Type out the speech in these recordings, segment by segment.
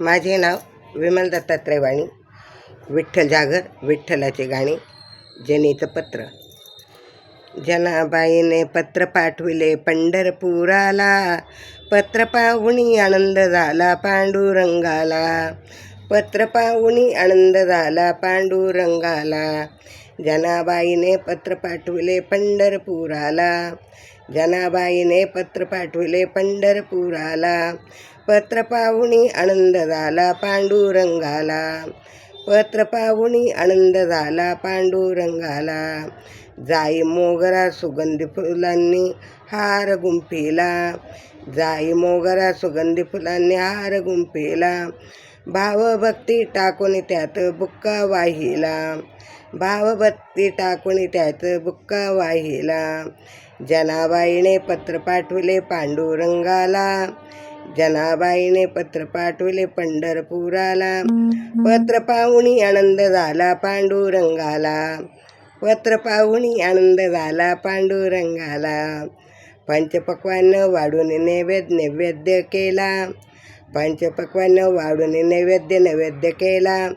माझे नाव विमल दत्तात्रय वाणी विठ्ठल जागर विठ्ठलाचे गाणे जनेचं पत्र. जनाबाईने पत्र पाठविले पंढरपुराला पत्र पाहुणी आनंद झाला पांडुरंगाला. पत्र पाहुणी आनंद झाला पांडुरंगाला. जनाबाईने पत्र पाठविले पंढरपुराला. जनाबाईने पत्र पाठविले पंढरपुराला. पत्र पाहुणी आनंद झाला पांडुरंगाला. पत्र पाहुणी आनंद झाला पांडुरंगाला. जाई मोगरा सुगंधी फुलांनी हार गुंफिला. जाई मोगरा सुगंधी फुलांनी हार गुंफिला. भावभक्ती टाकून त्यात बुक्का वाहिला. भावभक्ती टाकून त्यात बुक्का वाहिला. जनाबाईने पत्र पाठविले पांडुरंगाला. जनाबाईने पत्र पाठविले पंढरपुराला. पत्र पाहुणी आनंद झाला पांडुरंगाला. पत्र पाहुणी आनंद झाला पांडुरंगाला. पंचपक्वान वाढून नैवेद्य नैवेद्य केला. पंचपक्वान्न वाढून नैवेद्य नैवेद्य केला.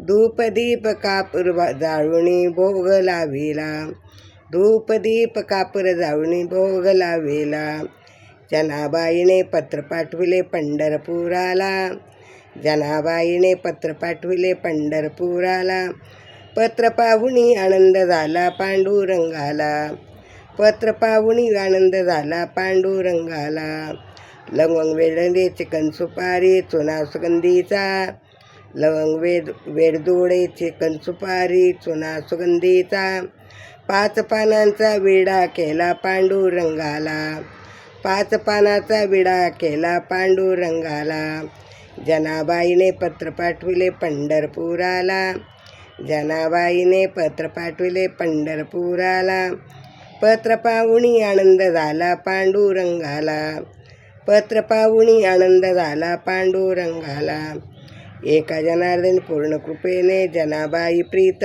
धूपदीप कापूर जाळूनी भोग लाविला. धूपदीप कापूर जाळूनी भोग लाविला. जनाबाईने पत्र पाठविले पंढरपुराला. जनाबाईने पत्र पाठविले पंढरपुराला. पत्र पाहुणी आनंद झाला पांडुरंगाला. पत्र पाहुणी आनंद झाला पांडुरंगाला. लवंग वेडे चिकन सुपारी चुना सुगंधीचा. लवंग वेद वेडदोडे चिकन सुपारी चुना सुगंधीचा. पाच पानांचा विडा केला पांडुरंगाला. पाच पानाचा विडा केला पांडुरंगाला. जनाबाईने पत्र पाठविले पंढरपुराला. जनाबाईने पत्र पाठविले पंढरपुराला. पत्र पाहुणी आनंद झाला पांडुरंगाला. पत्र पाहुणी आनंद झाला पांडुरंगाला एका जनार्दन पूर्ण कृपेने जनाबाई प्रीत.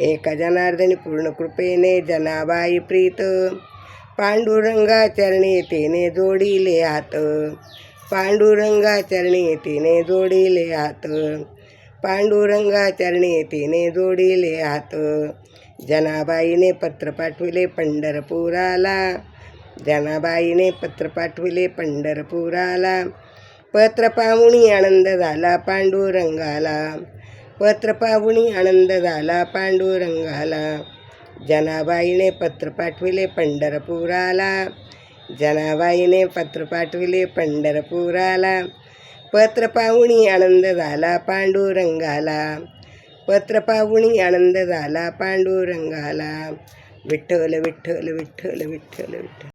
एका जनार्दनी पूर्ण कृपेने जनाबाई प्रीत. पांडुरंगा चरणी तिने जोडिले हात. पांडुरंगा चरणी तिने जोडिले हात. पांडुरंगा चरणी तिने जोडिले हात. जनाबाईने पत्र पाठविले पंढरपुराला. जनाबाईने पत्र पाठविले पंढरपुराला. पत्र पाहुणी आनंद झाला पांडुरंगाला. पत्र पाहुणी आनंद झाला पांडुरंगाला. जनाबाईने पत्र पाठविले पंढरपुराला. जनाबाईने पत्र पाठविले पंढरपुराला. पत्र पाहुणी आनंद झाला पांडुरंगाला. पत्र पाहुणी आनंद झाला पांडुरंगाला. विठ्ठल विठ्ठल विठ्ठल विठ्ठल विठ्ठल.